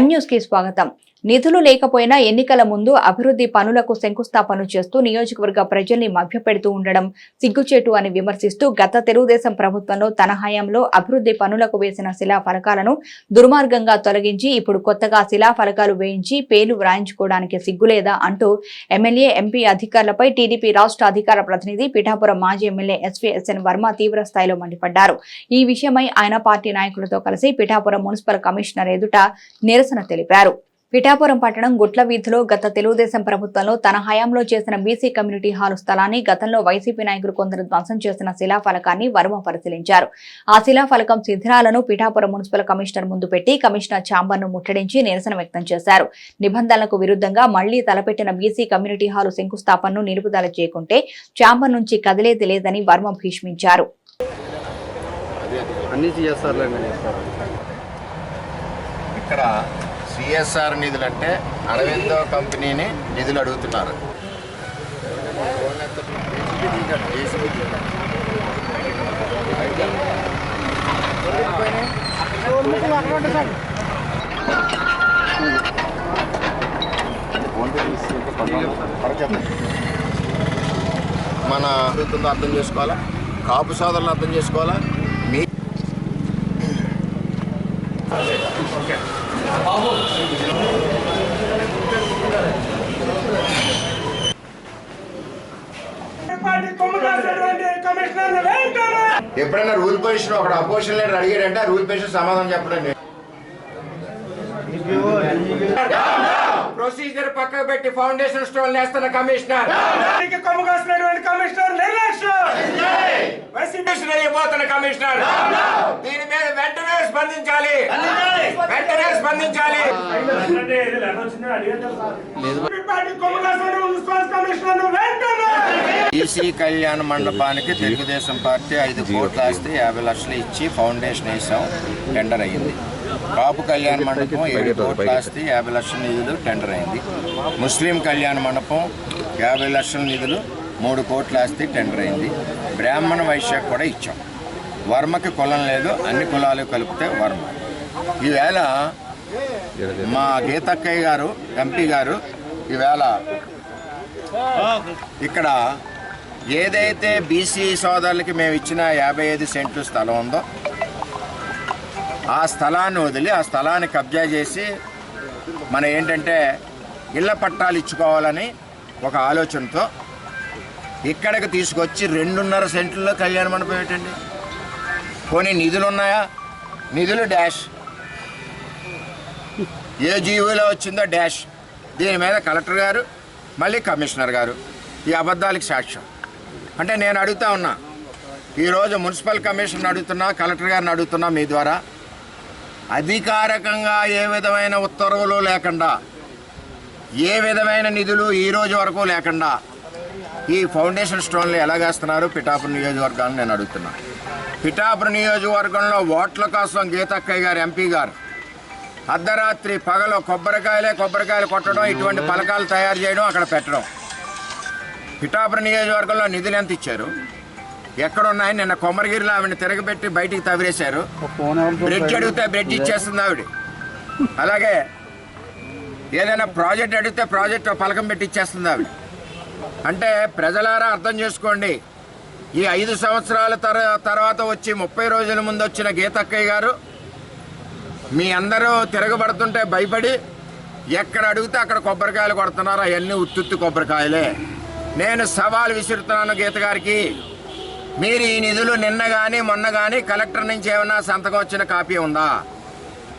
కి స్వాగతం. నిధులు లేకపోయినా ఎన్నికల ముందు అభివృద్ధి పనులకు శంకుస్థాపన చేస్తూ నియోజకవర్గ ప్రజల్ని మభ్యపెడుతూ ఉండడం సిగ్గుచేటు అని విమర్శిస్తూ గత తెలుగుదేశం ప్రభుత్వంలో తన హయాంలో అభివృద్ధి పనులకు వేసిన శిలా ఫలకాలను దుర్మార్గంగా తొలగించి ఇప్పుడు కొత్తగా శిలా ఫలకాలు వేయించి పేర్లు వ్రాయించుకోవడానికి సిగ్గులేదా అంటూ ఎమ్మెల్యే ఎంపీ అధికారులపై టీడీపీ రాష్ట్ర అధికార ప్రతినిధి పిఠాపురం మాజీ ఎమ్మెల్యే ఎస్వీఎస్ఎన్ వర్మ తీవ్ర స్థాయిలో మండిపడ్డారు. ఈ విషయమై ఆయన పార్టీ నాయకులతో కలిసి పిఠాపురం మున్సిపల్ కమిషనర్ ఎదుట నిరసన తెలిపారు. పిఠాపురం పట్టణం గుట్ల వీధిలో గత తెలుగుదేశం ప్రభుత్వంలో తన హయాంలో చేసిన బీసీ కమ్యూనిటీ హాల్ స్థలాన్ని గతంలో వైసీపీ నాయకులు కొందరు ధ్వంసం చేసిన శిలాఫలకాన్ని వర్మ పరిశీలించారు. ఆ శిలాఫలకం శిథిరాలను పిఠాపురం మున్సిపల్ కమిషనర్ ముందు పెట్టి కమిషనర్ ఛాంబర్ను ముట్టడించి నిరసన వ్యక్తం చేశారు. నిబంధనలకు విరుద్ధంగా మళ్ళీ తలపెట్టిన బీసీ కమ్యూనిటీ హాలు శంకుస్థాపనను నిలుపుదల చేయకుంటే ఛాంబర్ నుంచి కదిలేది లేదని వర్మ భీష్మించారు. చేస్తారు. ఇక్కడ సిఎస్ఆర్ నిధులు అంటే అరవిందో కంపెనీని నిధులు అడుగుతున్నారు. మన అర్థం చేసుకోవాలా? కాపు సోదరులు అర్థం చేసుకోవాలా? మీ పార్టీ కొమ్ము కాసినటువంటి కమిషనర్లు వెంటనే ఎప్పుడైనా రూల్ పొజిషన్ ఒకడు అపోజిషన్ లీడర్ అడిగాడంటే రూల్ పొజిషన్ సమాధానం చెప్పడండి ప్రొసీజర్ పక్కకు పెట్టి ఫౌండేషన్ స్టోన్ వేస్తున్న కమిషనర్. కమిషనర్ నిర్లక్ష్యం అయిపోతున్న కమిషనర్ స్పందించాలి. వెంటనే స్పందించాలి. ఈసీ కళ్యాణ మండపానికి తెలుగుదేశం పార్టీ ఐదు కోట్లు ఆస్తి యాభై లక్షలు ఇచ్చి ఫౌండేషన్ వేసాం. టెండర్ అయ్యింది కాపు కళ్యాణ మండపం ఏడు కోట్ల ఆస్తి యాభై లక్షల నిధులు టెండర్ అయింది. ముస్లిం కళ్యాణ మండపం యాభై లక్షల నిధులు మూడు కోట్ల ఆస్తి టెండర్ అయింది. బ్రాహ్మణ వైశ్య కూడా ఇచ్చాం. వర్మకి కులం లేదు అన్ని కులాలు కలిపితే వర్మ. ఈవేళ మా గీతక్కయ్య గారు ఎంపీ గారు ఈవేళ ఇక్కడ ఏదైతే బీసీ సోదరులకి మేము ఇచ్చిన యాభై ఐదు సెంట్లు స్థలం ఉందో ఆ స్థలాన్ని వదిలి ఆ స్థలాన్ని కబ్జా చేసి మన ఏంటంటే ఇళ్ళ పట్టాలు ఇచ్చుకోవాలని ఒక ఆలోచనతో ఇక్కడికి తీసుకొచ్చి రెండున్నర సెంట్లలో కళ్యాణ మండపం ఏంటండి? కొన్ని నిధులు ఉన్నాయా నిధులు డాష్. ఏ జీవోలో వచ్చిందో డాష్. దీని మీద కలెక్టర్ గారు మళ్ళీ కమిషనర్ గారు ఈ అబద్ధాలకు సాక్ష్యం. అంటే నేను అడుగుతా ఉన్నా ఈరోజు మున్సిపల్ కమిషన్ అడుగుతున్నా కలెక్టర్ గారిని అడుగుతున్నా మీ ద్వారా అధికారికంగా ఏ విధమైన ఉత్తర్వులు లేకుండా ఏ విధమైన నిధులు ఈ రోజు వరకు లేకుండా ఈ ఫౌండేషన్ స్టోన్లు ఎలాగేస్తున్నారు పిఠాపురం నియోజకవర్గాన్ని నేను అడుగుతున్నా. పిఠాపురం నియోజకవర్గంలో ఓట్ల కోసం గీతక్కయ్య గారు ఎంపీ గారు అర్ధరాత్రి పగలు కొబ్బరికాయలే కొబ్బరికాయలు కొట్టడం ఇటువంటి పలకాలు తయారు చేయడం అక్కడ పెట్టడం. పిఠాపురం నియోజకవర్గంలో నిధులు ఎంత ఇచ్చారు? ఎక్కడున్నాయి? నిన్న కొమ్మరగిరిలో ఆవిడ తిరగబెట్టి బయటికి తవిరేశారు బ్రిడ్జ్ అడిగితే బ్రిడ్జ్ ఇచ్చేస్తుంది ఆవిడ. అలాగే ఏదైనా ప్రాజెక్ట్ అడిగితే ప్రాజెక్ట్ పలకం పెట్టి ఇచ్చేస్తుంది ఆవిడ. అంటే ప్రజలారా అర్థం చేసుకోండి. ఈ ఐదు సంవత్సరాల తర తర్వాత వచ్చి ముప్పై రోజుల ముందు వచ్చిన గీతక్కయ్య గారు మీ అందరూ తిరగబడుతుంటే భయపడి ఎక్కడ అడిగితే అక్కడ కొబ్బరికాయలు కొడుతున్నారు. అవన్నీ ఉత్తుత్తి కొబ్బరికాయలే. నేను సవాల్ విసురుతున్నాను గీత గారికి. మీరు ఈ నిధులు నిన్న కానీ మొన్న కానీ కలెక్టర్ నుంచి ఏమైనా సంతకం వచ్చిన కాపీ ఉందా?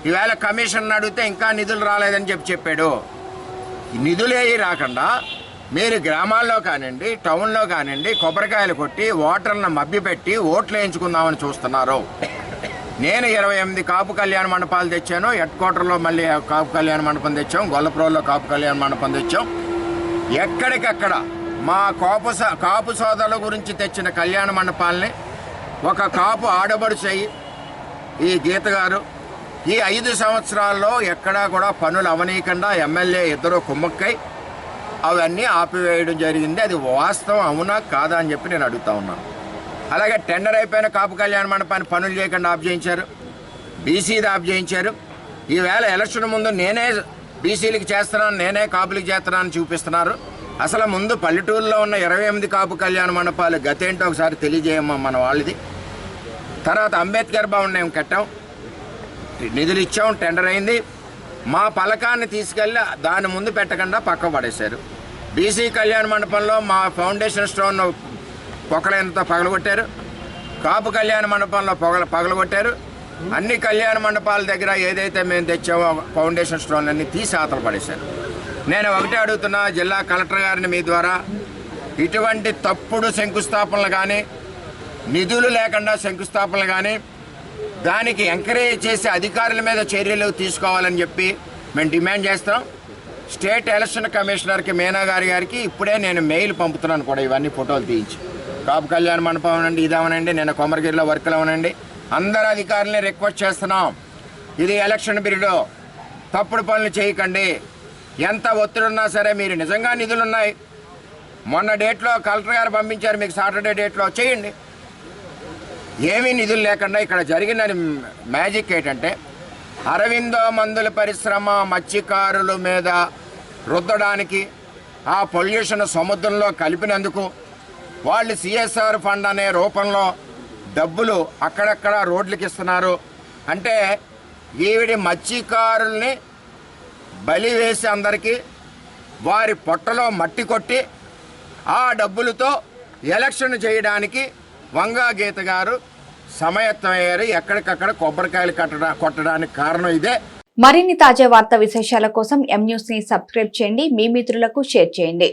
ఈవేళ కమిషన్ అడిగితే ఇంకా నిధులు రాలేదని చెప్పి చెప్పాడు. నిధులే రాకుండా మీరు గ్రామాల్లో కానివ్వండి టౌన్లో కానివ్వండి కొబ్బరికాయలు కొట్టి ఓటర్లను మభ్యపెట్టి ఓట్లు వేయించుకుందామని చూస్తున్నారు. నేను ఇరవై ఎనిమిది కాపు కళ్యాణ మండపాలు తెచ్చాను హెడ్ క్వార్టర్లో మళ్ళీ కాపు కళ్యాణ మండపం తెచ్చాం గొల్లపురంలో కాపు కళ్యాణ మండపం తెచ్చాం. ఎక్కడికక్కడ మా కాపు స- కాపు సోదరుల గురించి తెచ్చిన కళ్యాణ మండపాలని ఒక కాపు ఆడబడు ఈ గీత గారు. ఈ ఐదు సంవత్సరాల్లో ఎక్కడా కూడా పనులు అవనీయకుండా ఎమ్మెల్యే ఇద్దరు కుమ్మక్కై అవన్నీ ఆపివేయడం జరిగింది. అది వాస్తవం అవునా? కాదా అని చెప్పి నేను అడుగుతా ఉన్నాను అలాగే టెండర్ అయిపోయిన కాపు కళ్యాణ మండపాన్ని పనులు చేయకుండా ఆఫ్ చేయించారు. బీసీది ఆఫ్ చేయించారు. ఈవేళ ఎలక్షన్ ముందు నేనే బీసీలకు చేస్తున్నాను నేనే కాపులకు చేస్తున్నానని చూపిస్తున్నారు. అసలు ముందు పల్లెటూరులో ఉన్న ఇరవై ఎనిమిది కాపు కళ్యాణ మండపాలు గతేంటో ఒకసారి తెలియజేయమ్మా మన వాళ్ళది. తర్వాత అంబేద్కర్ భవన్ మేము కట్టాం. నిధులు ఇచ్చాం టెండర్ అయింది. మా పలకాన్ని తీసుకెళ్ళి దాని ముందు పెట్టకుండా పక్క పడేశారు. బీసీ కళ్యాణ మండపంలో మా ఫౌండేషన్ స్టోన్ పొక్కలైనంత పగలగొట్టారు. కాపు కళ్యాణ మండపంలో పొగల పగలగొట్టారు. అన్ని కళ్యాణ మండపాల దగ్గర ఏదైతే మేము తెచ్చామో ఫౌండేషన్ స్టోన్లన్నీ తీసి ఆతలు పడేశారు. నేను ఒకటే అడుగుతున్నా జిల్లా కలెక్టర్ గారిని మీ ద్వారా ఇటువంటి తప్పుడు శంకుస్థాపనలు కానీ నిధులు లేకుండా శంకుస్థాపనలు కానీ దానికి ఎంకరేజ్ చేసే అధికారుల మీద చర్యలు తీసుకోవాలని చెప్పి మేము డిమాండ్ చేస్తాం స్టేట్ ఎలక్షన్ కమిషనర్కి మేనా గారి గారికి ఇప్పుడే నేను మెయిల్ పంపుతున్నాను కూడా ఇవన్నీ ఫోటోలు తీయించి. కాపు కళ్యాణ మండపం అనండి ఇదవనండి నేను కొమరగిరిలో వర్కులు అవనండి అందరు అధికారులని రిక్వెస్ట్ చేస్తున్నాం. ఇది ఎలక్షన్ పీరియడ్ తప్పుడు పనులు చేయకండి. ఎంత ఒత్తిడున్నా సరే మీరు నిజంగా నిధులు ఉన్నాయి మొన్న డేట్లో కలెక్టర్ గారు పంపించారు మీకు సాటర్డే డేట్లో. చేయండి. ఏమీ నిధులు లేకుండా ఇక్కడ జరిగిన మ్యాజిక్ ఏంటంటే అరవిందో మందుల పరిశ్రమ మత్స్యకారుల మీద రుద్దడానికి ఆ పొల్యూషన్ సముద్రంలో కలిపినందుకు వాళ్ళు సిఎస్ఆర్ ఫండ్ అనే రూపంలో డబ్బులు అక్కడక్కడ రోడ్లకి ఇస్తున్నారు. అంటే ఈవిడి మత్స్యకారుల్ని బలి వేసి అందరికీ వారి పొట్టలో మట్టి కొట్టి ఆ డబ్బులతో ఎలక్షన్ చేయడానికి వంగా గీత గారు సమయత్తమయ్యారు ఎక్కడికక్కడ కొబ్బరికాయలు కట్టడా కొట్టడానికి కారణం ఇదే. మరిన్ని తాజా వార్త విశేషాల కోసం ఎం న్యూస్ని సబ్స్క్రైబ్ చేయండి. మీ మిత్రులకు షేర్ చేయండి.